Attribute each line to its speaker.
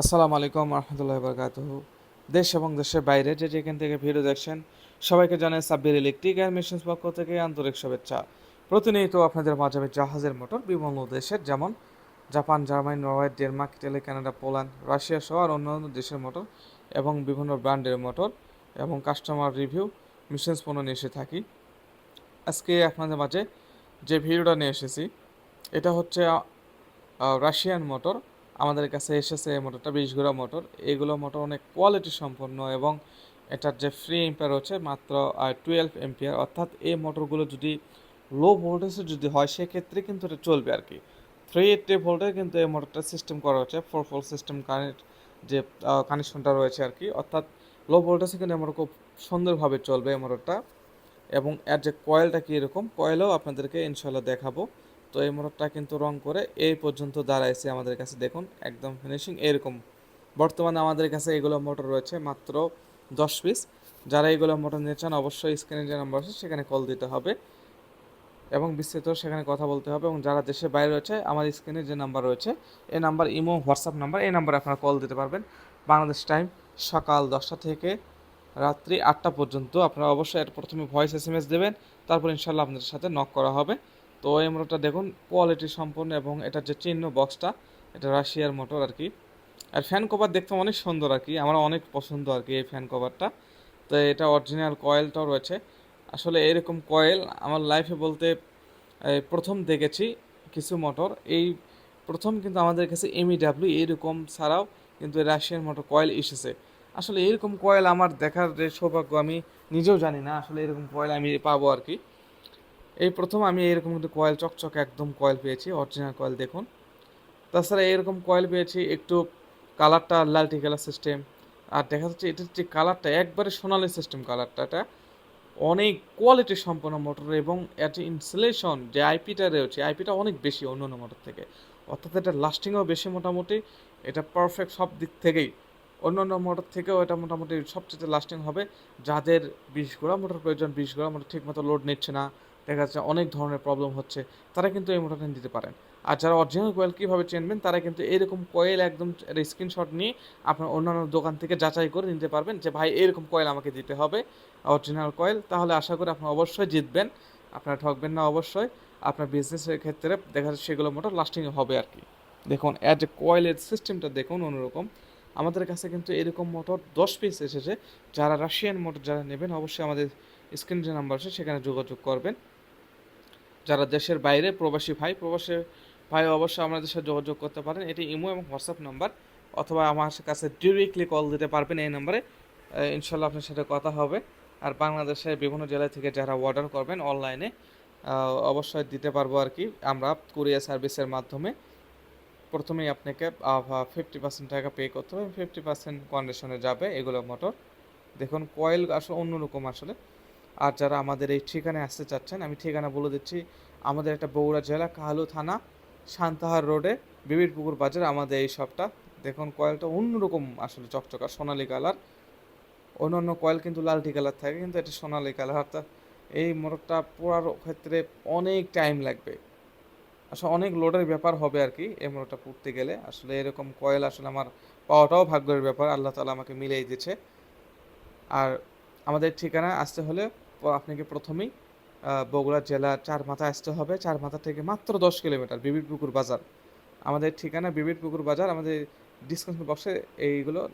Speaker 1: আসসালামু আলাইকুম রহমতুল্লাহ বরকাত দেশ এবং দেশের বাইরে যে যেখান থেকে ভিডিও দেখছেন, সবাইকে জানাই সাব্বির ইলেকট্রিক অ্যান্ড মেশিনস পক্ষ থেকে আন্তরিক শুভেচ্ছা। প্রতিনিয়ত আপনাদের মাঝে জাহাজের মোটর, বিভিন্ন দেশের যেমন Japan, Germany, Norway, Denmark, Italy, Canada, Poland, Russia সহ আর অন্যান্য দেশের মোটর এবং বিভিন্ন ব্র্যান্ডের মোটর এবং কাস্টমার রিভিউ মেশিনস পণ্য নিয়ে এসে থাকি। আজকে আপনাদের মাঝে যে ভিডিওটা নিয়ে এসেছি, এটা হচ্ছে রাশিয়ান মোটর। আমাদের কাছে এসেছে এই মোটরটা বিশ ঘোড়া মোটর। এগুলো মোটর অনেক কোয়ালিটি সম্পন্ন এবং এটার যে ফ্রি এম্পিয়ার হচ্ছে মাত্র টুয়েলভ এম্পিয়ার অর্থাৎ এই মোটরগুলো যদি লো ভোল্টেজে যদি হয়, সেক্ষেত্রে কিন্তু এটা চলবে আর কি থ্রি এইটটি ভোল্টে কিন্তু এই মোটরটা সিস্টেম করা হচ্ছে। ফোর ফোর সিস্টেম কানেক্ট যে কানেকশনটা রয়েছে আর কি অর্থাৎ লো ভোল্টেজে কিন্তু মোটর খুব সুন্দরভাবে চলবে এই মোটরটা। এবং এর যে কয়েলটা কীরকম কয়েলও আপনাদেরকে ইনশাল্লাহ দেখাবো। তো এই মোটরটা কিন্তু রং করে এই পর্যন্ত দাঁড়াইছে আমাদের কাছে। দেখুন, একদম ফিনিশিং এরকম। বর্তমানে আমাদের কাছে এগুলো মোটর রয়েছে মাত্র দশ পিস যারা এগুলো মোটর নিতে চান, অবশ্যই স্ক্রিনে যে নাম্বার আছে, সেখানে কল দিতে হবে। এবং বিস্তারিত সেখানে কথা বলতে হবে। এবং যারা দেশের বাইরে রয়েছে, আমার স্ক্রিনে যে নাম্বার রয়েছে, এই নাম্বার ইমো, হোয়াটসঅ্যাপ নাম্বার এই নাম্বারে আপনারা কল দিতে পারবেন। বাংলাদেশ টাইম সকাল দশটা থেকে রাত্রি আটটা পর্যন্ত। আপনারা অবশ্যই প্রথমে ভয়েস এস এম এস দেবেন। তারপর ইনশাল্লাহ আপনাদের সাথে নক করা হবে। তো এই মোটরটা দেখুন কোয়ালিটি সম্পন্ন এবং এটার যে চিহ্ন বক্সটা এটা রাশিয়ার মোটর আর কি। আর ফ্যান কভার দেখতে অনেক সুন্দর আর কি, আমার অনেক পছন্দ আর কি এই ফ্যান কভারটা তো এটা অরিজিনাল কয়েলটাও রয়েছে। আসলে এরকম কয়েল আমার লাইফে বলতে প্রথম দেখেছি কিছু মোটর এই প্রথম কিন্তু আমাদের কাছে এমইডাব্লিউ এরকম ছাড়াও কিন্তু রাশিয়ান মোটর কয়েল এসেছে। আসলে এরকম কয়েল আমার দেখার যে সৌভাগ্য আমি নিজেও জানি না, আসলে এরকম কয়েল আমি পাবো আর কি। এই প্রথম আমি এরকম কিন্তু কয়েল চকচক একদম কয়েল পেয়েছি অরিজিনাল কয়েল দেখুন। তাছাড়া এরকম কয়েল পেয়েছি, একটু কালারটা লালটি কালার সিস্টেম আর দেখা যাচ্ছে এটার যে কালারটা একবারে সোনালি সিস্টেম কালারটা এটা অনেক কোয়ালিটি সম্পন্ন মোটর এবং যে ইনসুলেশন যে আইপিটা রয়েছে আইপিটা অনেক বেশি অন্য অন্য মোটর থেকে। অর্থাৎ এটা লাস্টিংও বেশি মোটামুটি, এটা পারফেক্ট সব দিক থেকেই। অন্য অন্য মোটর থেকেও এটা মোটামুটি সবচেয়ে লাস্টিং হবে। যাদের বিশ গোড়া মোটর প্রয়োজন, বিশ গোড়া মোটর ঠিকমতো লোড নিচ্ছে না। দেখা যাচ্ছে অনেক ধরনের প্রবলেম হচ্ছে, তারা কিন্তু এই মোটরটা দিতে পারেন আর যারা অরিজিনাল কয়েল কীভাবে চিনবেন, তারা কিন্তু এরকম কয়েল একদম স্ক্রিনশট নিয়ে আপনার অন্যান্য দোকান থেকে যাচাই করে নিতে পারবেন যে, ভাই, এরকম কয়েল আমাকে দিতে হবে অরিজিনাল কয়েল তাহলে আশা করি আপনি অবশ্যই জিতবেন, আপনারা ঠকবেন না অবশ্যই। আপনার বিজনেসের ক্ষেত্রে দেখা যাচ্ছে সেগুলো মোটর লাস্টিং হবে আর কি। দেখুন অ্যাজ এ কয়েলের সিস্টেমটা দেখুন অন্যরকম। আমাদের কাছে কিন্তু এরকম মোটর দশ পিস এসেছে, যারা রাশিয়ান মোটর যারা নেবেন, অবশ্যই আমাদের স্ক্রিন যে নাম্বার আছে, সেখানে যোগাযোগ করবেন। যারা দেশের বাইরে প্রবাসী ভাই প্রবাসী ভাই অবশ্যই আমাদের সাথে যোগাযোগ করতে পারেন। এটি ইমো এবং হোয়াটসঅ্যাপ নাম্বার। অথবা আমার কাছে ডিরেক্টলি কল দিতে পারবেন এই নাম্বারে। ইনশাল্লাহ আপনার সাথে কথা হবে। আর বাংলাদেশের বিভিন্ন জেলা থেকে যারা অর্ডার করবেন অনলাইনে অবশ্যই দিতে পারব আর কি। আমরা কুরিয়ার সার্ভিসের মাধ্যমে প্রথমেই আপনাকে ফিফটি পার্সেন্ট টাকা পে করতে হবে। ফিফটি পার্সেন্ট কন্ডিশনে যাবে এগুলো মোটর দেখুন কয়েল আসলে অন্যরকম আসলে। আর যারা আমাদের এই ঠিকানায় আসতে চাচ্ছেন, আমি ঠিকানা বলে দিচ্ছি। আমাদের একটা বগুড়া জেলা কাহালু থানা, শান্তাহার রোডে বিবির পুকুর বাজার, আমাদের এই শপটা। দেখুন, কয়েলটা অন্যরকম আসলে চকচকা, সোনালি কালার। অন্য অন্য কয়েল কিন্তু লালটি কালার থাকে, কিন্তু এটা সোনালি কালার। অর্থাৎ এই মোটরটা পোড়ার ক্ষেত্রে অনেক টাইম লাগবে। আসলে অনেক লোডের ব্যাপার হবে আর কি, এই মোটরটা পুড়তে গেলে। আসলে এরকম কয়েল আসলে আমার পাওয়াটাও ভাগ্যের ব্যাপার, আল্লাহ তালা আমাকে মিলিয়ে দিচ্ছে আর আমাদের ঠিকানা আসতে হলে আপনাকে প্রথমেই বগুড়া জেলা চার মাথা আসতে হবে। চার মাথা থেকে মাত্র দশ কিলোমিটার বিবির পুকুর বাজার। আমাদের ঠিকানা বিবির পুকুর বাজার। আমাদের ডিসকাউন্ট বক্সে এইগুলো